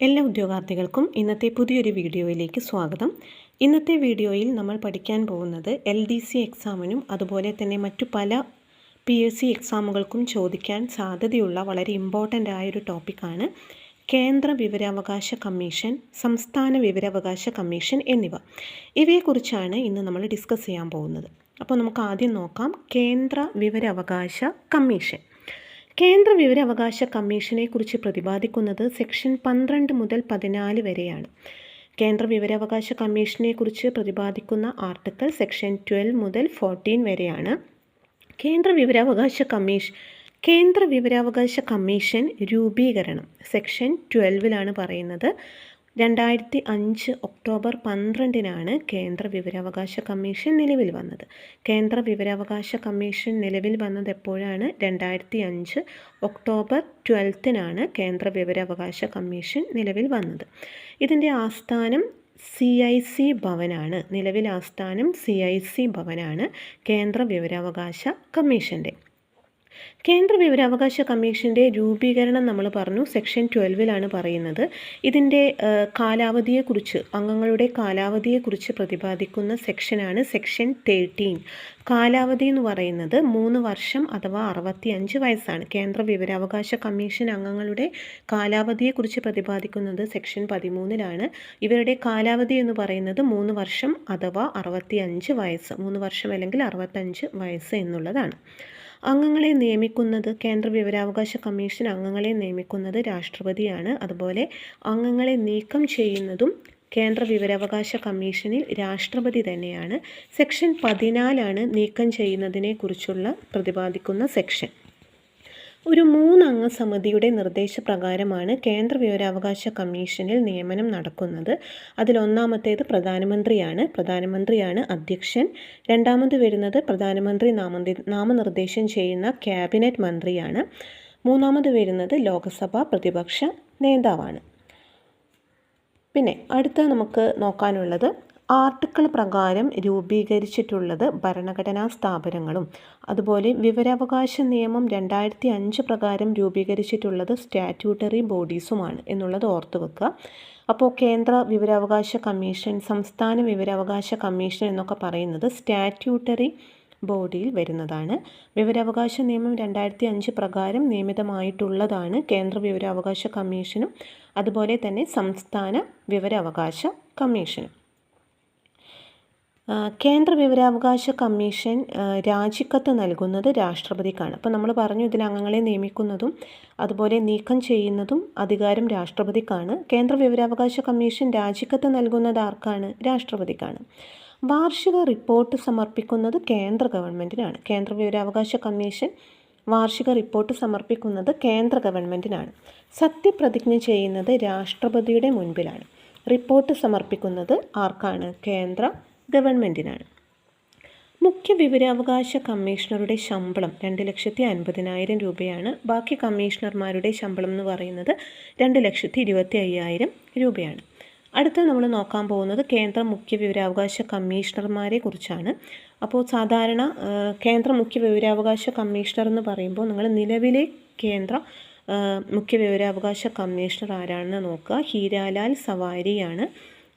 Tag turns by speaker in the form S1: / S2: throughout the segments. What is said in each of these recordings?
S1: എല്ലാ ഉദ്യോഗാർത്ഥികൾക്കും ഇന്നത്തെ പുതിയൊരു വീഡിയോയിലേക്ക് സ്വാഗതം. ഇന്നത്തെ വീഡിയോയിൽ നമ്മൾ പഠിക്കാൻ പോകുന്നത് എൽ ഡി സി എക്സാമിനും അതുപോലെ തന്നെ മറ്റു പല പി എസ് സി എക്സാമുകൾക്കും ചോദിക്കാൻ സാധ്യതയുള്ള വളരെ ഇമ്പോർട്ടന്റ് ആയൊരു ടോപ്പിക്കാണ് കേന്ദ്ര വിവരാവകാശ കമ്മീഷൻ സംസ്ഥാന വിവരാവകാശ കമ്മീഷൻ എന്നിവ. ഇവയെക്കുറിച്ചാണ് ഇന്ന് നമ്മൾ ഡിസ്കസ് ചെയ്യാൻ പോകുന്നത്. അപ്പോൾ നമുക്ക് ആദ്യം നോക്കാം കേന്ദ്ര വിവരാവകാശ കമ്മീഷൻ. കേന്ദ്ര വിവരാവകാശ കമ്മീഷനെ കുറിച്ച് പ്രതിപാദിക്കുന്നത് സെക്ഷൻ പന്ത്രണ്ട് മുതൽ പതിനാല് വരെയാണ്. കേന്ദ്ര വിവരാവകാശ കമ്മീഷനെ കുറിച്ച് പ്രതിപാദിക്കുന്ന ആർട്ടിക്കിൾ സെക്ഷൻ ട്വൽവ് മുതൽ ഫോർട്ടീൻ വരെയാണ്. കേന്ദ്ര വിവരാവകാശ കമ്മീഷൻ കേന്ദ്ര വിവരാവകാശ കമ്മീഷൻ രൂപീകരണം സെക്ഷൻ ട്വൽവിലാണ് പറയുന്നത്. രണ്ടായിരത്തി അഞ്ച് ഒക്ടോബർ പന്ത്രണ്ടിനാണ് കേന്ദ്ര വിവരാവകാശ കമ്മീഷൻ നിലവിൽ വന്നത്. കേന്ദ്ര വിവരാവകാശ കമ്മീഷൻ നിലവിൽ വന്നത് എപ്പോഴാണ്? രണ്ടായിരത്തി അഞ്ച് ഒക്ടോബർ ട്വൽത്തിനാണ് കേന്ദ്ര വിവരാവകാശ കമ്മീഷൻ നിലവിൽ വന്നത്. ഇതിന്റെ ആസ്ഥാനം സി ഐ സി ഭവനാണ്. നിലവിൽ ആസ്ഥാനം സി ഐ സി ഭവനാണ് കേന്ദ്ര വിവരാവകാശ കമ്മീഷന്റെ കേന്ദ്ര വിവരാവകാശ കമ്മീഷന്റെ രൂപീകരണം നമ്മൾ പറഞ്ഞു സെക്ഷൻ ട്വൽവിലാണ് പറയുന്നത്. ഇതിന്റെ കാലാവധിയെക്കുറിച്ച് അംഗങ്ങളുടെ കാലാവധിയെക്കുറിച്ച് പ്രതിപാദിക്കുന്ന സെക്ഷനാണ് സെക്ഷൻ തേർട്ടീൻ. കാലാവധി എന്ന് പറയുന്നത് മൂന്ന് വർഷം അഥവാ അറുപത്തി അഞ്ച് വയസ്സാണ്. കേന്ദ്ര വിവരാവകാശ കമ്മീഷൻ അംഗങ്ങളുടെ കാലാവധിയെക്കുറിച്ച് പ്രതിപാദിക്കുന്നത് സെക്ഷൻ പതിമൂന്നിലാണ്. ഇവരുടെ കാലാവധി എന്ന് പറയുന്നത് മൂന്ന് വർഷം അഥവാ അറുപത്തി വയസ്സ് മൂന്ന് വർഷം അല്ലെങ്കിൽ അറുപത്തഞ്ച് വയസ്സ് എന്നുള്ളതാണ്. അംഗങ്ങളെ നിയമിക്കുന്നത് കേന്ദ്ര വിവരാവകാശ കമ്മീഷൻ അംഗങ്ങളെ നിയമിക്കുന്നത് രാഷ്ട്രപതിയാണ്. അതുപോലെ അംഗങ്ങളെ നീക്കം ചെയ്യുന്നതും കേന്ദ്ര വിവരാവകാശ കമ്മീഷനിൽ രാഷ്ട്രപതി തന്നെയാണ്. സെക്ഷൻ പതിനാലാണ് നീക്കം ചെയ്യുന്നതിനെക്കുറിച്ചുള്ള പ്രതിപാദിക്കുന്ന സെക്ഷൻ. ഒരു മൂന്നംഗ സമിതിയുടെ നിർദ്ദേശപ്രകാരമാണ് കേന്ദ്ര വിവരാവകാശ കമ്മീഷനിൽ നിയമനം നടക്കുന്നത്. അതിലൊന്നാമത്തേത് പ്രധാനമന്ത്രിയാണ്. പ്രധാനമന്ത്രിയാണ് അധ്യക്ഷൻ. രണ്ടാമത് വരുന്നത് പ്രധാനമന്ത്രി നാമനി നാമനിർദ്ദേശം ചെയ്യുന്ന ക്യാബിനറ്റ് മന്ത്രിയാണ്. മൂന്നാമത് വരുന്നത് ലോക്സഭ പ്രതിപക്ഷ നേതാവാണ്. പിന്നെ അടുത്ത നമുക്ക് നോക്കാനുള്ളത് ആർട്ടിക്കിൾ പ്രകാരം രൂപീകരിച്ചിട്ടുള്ളത് ഭരണഘടനാ സ്ഥാപനങ്ങളും. അതുപോലെ വിവരാവകാശ നിയമം രണ്ടായിരത്തി അഞ്ച് പ്രകാരം രൂപീകരിച്ചിട്ടുള്ളത് സ്റ്റാറ്റ്യൂട്ടറി ബോഡീസുമാണ് എന്നുള്ളത് ഓർത്തു വെക്കുക. അപ്പോൾ കേന്ദ്ര വിവരാവകാശ കമ്മീഷൻ സംസ്ഥാന വിവരാവകാശ കമ്മീഷൻ എന്നൊക്കെ പറയുന്നത് സ്റ്റാറ്റ്യൂട്ടറി ബോഡിയിൽ വരുന്നതാണ്. വിവരാവകാശ നിയമം രണ്ടായിരത്തി അഞ്ച് പ്രകാരം നിയമിതമായിട്ടുള്ളതാണ് കേന്ദ്ര വിവരാവകാശ കമ്മീഷനും അതുപോലെ തന്നെ സംസ്ഥാന വിവരാവകാശ കമ്മീഷനും. കേന്ദ്ര വിവരാവകാശ കമ്മീഷൻ രാജിക്കത്ത് നൽകുന്നത് രാഷ്ട്രപതിക്കാണ്. അപ്പോൾ നമ്മൾ പറഞ്ഞു ഇതിൽ അംഗങ്ങളെ നിയമിക്കുന്നതും അതുപോലെ നീക്കം ചെയ്യുന്നതും അധികാരം രാഷ്ട്രപതിക്കാണ്. കേന്ദ്ര വിവരാവകാശ കമ്മീഷൻ രാജിക്കത്ത് നൽകുന്നത് ആർക്കാണ്? രാഷ്ട്രപതിക്കാണ്. വാർഷിക റിപ്പോർട്ട് സമർപ്പിക്കുന്നത് കേന്ദ്ര ഗവൺമെന്റിനാണ് കേന്ദ്ര വിവരാവകാശ കമ്മീഷൻ വാർഷിക റിപ്പോർട്ട് സമർപ്പിക്കുന്നത് കേന്ദ്ര ഗവൺമെന്റിനാണ് സത്യപ്രതിജ്ഞ ചെയ്യുന്നത് രാഷ്ട്രപതിയുടെ മുൻപിലാണ്. റിപ്പോർട്ട് സമർപ്പിക്കുന്നത് ആർക്കാണ്? കേന്ദ്ര ഗവൺമെന്റിനാണ് മുഖ്യ വിവരാവകാശ കമ്മീഷണറുടെ ശമ്പളം രണ്ട് ലക്ഷത്തി അൻപതിനായിരം രൂപയാണ്. ബാക്കി കമ്മീഷണർമാരുടെ ശമ്പളം എന്ന് പറയുന്നത് രണ്ട് ലക്ഷത്തി ഇരുപത്തി അയ്യായിരം രൂപയാണ്. അടുത്ത നമ്മൾ നോക്കാൻ പോകുന്നത് കേന്ദ്ര മുഖ്യ വിവരാവകാശ കമ്മീഷണർമാരെ കുറിച്ചാണ്. അപ്പോൾ സാധാരണ കേന്ദ്ര മുഖ്യ വിവരാവകാശ കമ്മീഷണർ എന്ന് പറയുമ്പോൾ നിങ്ങൾ നിലവിലെ കേന്ദ്ര മുഖ്യ വിവരാവകാശ കമ്മീഷണർ ആരാണെന്ന് നോക്കുക. ഹീരാലാൽ സവാരിയാണ്.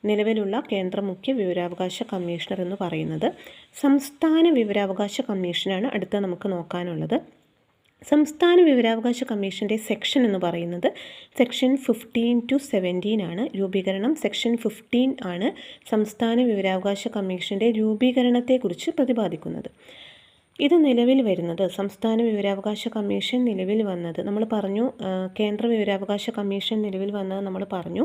S1: നിലവിലുള്ള കേന്ദ്ര മുഖ്യ വിവരാവകാശ കമ്മീഷണർ എന്ന് പറയുന്നത് സംസ്ഥാന വിവരാവകാശ കമ്മീഷനാണ് അടുത്ത നമുക്ക് നോക്കാനുള്ളത്. സംസ്ഥാന വിവരാവകാശ കമ്മീഷന്റെ സെക്ഷൻ എന്ന് പറയുന്നത് സെക്ഷൻ ഫിഫ്റ്റീൻ ടു സെവന്റീൻ ആണ്. രൂപീകരണം സെക്ഷൻ ഫിഫ്റ്റീൻ ആണ് സംസ്ഥാന വിവരാവകാശ കമ്മീഷന്റെ രൂപീകരണത്തെക്കുറിച്ച് പ്രതിപാദിക്കുന്നത്. ഇത് നിലവിൽ വരുന്നത് സംസ്ഥാന വിവരാവകാശ കമ്മീഷൻ നിലവിൽ വന്നത് നമ്മൾ പറഞ്ഞു കേന്ദ്ര വിവരാവകാശ കമ്മീഷൻ നിലവിൽ വന്നത് നമ്മൾ പറഞ്ഞു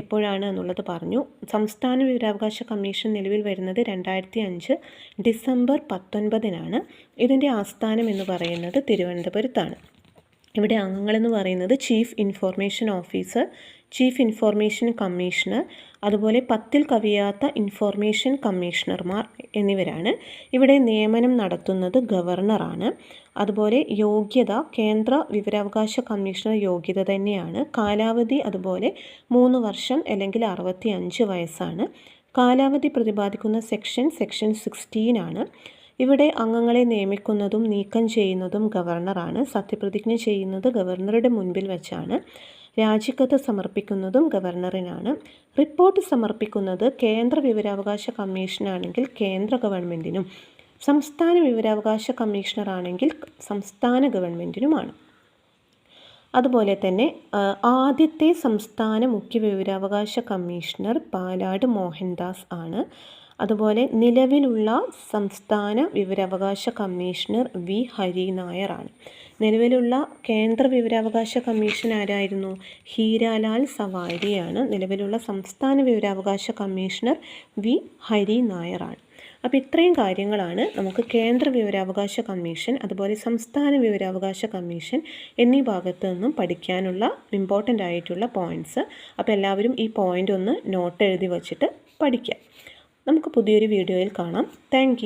S1: എപ്പോഴാണ് എന്നുള്ളത് പറഞ്ഞു. സംസ്ഥാന വിവരാവകാശ കമ്മീഷൻ നിലവിൽ വരുന്നത് രണ്ടായിരത്തി അഞ്ച് ഡിസംബർ പത്തൊൻപതിനാണ്. ഇതിന്റെ ആസ്ഥാനം എന്ന് പറയുന്നത് തിരുവനന്തപുരത്താണ്. ഇവിടെ അംഗങ്ങളെന്ന് പറയുന്നത് chief information officer chief information commissioner അതുപോലെ പത്തിൽ കവിയാത്ത ഇൻഫോർമേഷൻ കമ്മീഷണർമാർ എന്നിവരാണ്. ഇവിടെ നിയമനം നടത്തുന്നത് ഗവർണറാണ്. അതുപോലെ യോഗ്യത കേന്ദ്ര വിവരാവകാശ കമ്മീഷണർ യോഗ്യത തന്നെയാണ്. കാലാവധി അതുപോലെ മൂന്ന് വർഷം അല്ലെങ്കിൽ അറുപത്തി വയസ്സാണ്. കാലാവധി പ്രതിപാദിക്കുന്ന സെക്ഷൻ സെക്ഷൻ സിക്സ്റ്റീൻ ആണ്. ഇവിടെ അംഗങ്ങളെ നിയമിക്കുന്നതും നീക്കം ചെയ്യുന്നതും ഗവർണറാണ്. സത്യപ്രതിജ്ഞ ചെയ്യുന്നത് ഗവർണറുടെ മുൻപിൽ വെച്ചാണ്. രാജിക്കത്ത് സമർപ്പിക്കുന്നതും ഗവർണറിനാണ്. റിപ്പോർട്ട് സമർപ്പിക്കുന്നത് കേന്ദ്ര വിവരാവകാശ കമ്മീഷനാണെങ്കിൽ കേന്ദ്ര ഗവൺമെന്റിനും സംസ്ഥാന വിവരാവകാശ കമ്മീഷണറാണെങ്കിൽ സംസ്ഥാന ഗവൺമെന്റിനുമാണ് അതുപോലെ തന്നെ ആദ്യത്തെ സംസ്ഥാന മുഖ്യ വിവരാവകാശ കമ്മീഷണർ പാലാട് മോഹൻദാസ് ആണ്. അതുപോലെ നിലവിലുള്ള സംസ്ഥാന വിവരാവകാശ കമ്മീഷണർ വി ഹരി ആണ്. നിലവിലുള്ള കേന്ദ്ര വിവരാവകാശ കമ്മീഷൻ ആരായിരുന്നു? ഹീരാലാൽ സവാരിയാണ്. നിലവിലുള്ള സംസ്ഥാന വിവരാവകാശ കമ്മീഷണർ വി ഹരി നായറാണ് അപ്പോൾ ഇത്രയും കാര്യങ്ങളാണ് നമുക്ക് കേന്ദ്ര വിവരാവകാശ കമ്മീഷൻ അതുപോലെ സംസ്ഥാന വിവരാവകാശ കമ്മീഷൻ എന്നീ ഭാഗത്തു നിന്നും പഠിക്കാനുള്ള ഇമ്പോർട്ടന്റ് ആയിട്ടുള്ള പോയിന്റ്സ് അപ്പോൾ എല്ലാവരും ഈ പോയിന്റ് ഒന്ന് നോട്ട് എഴുതി വച്ചിട്ട് പഠിക്കാം. നമുക്ക് പുതിയൊരു വീഡിയോയിൽ കാണാം. താങ്ക്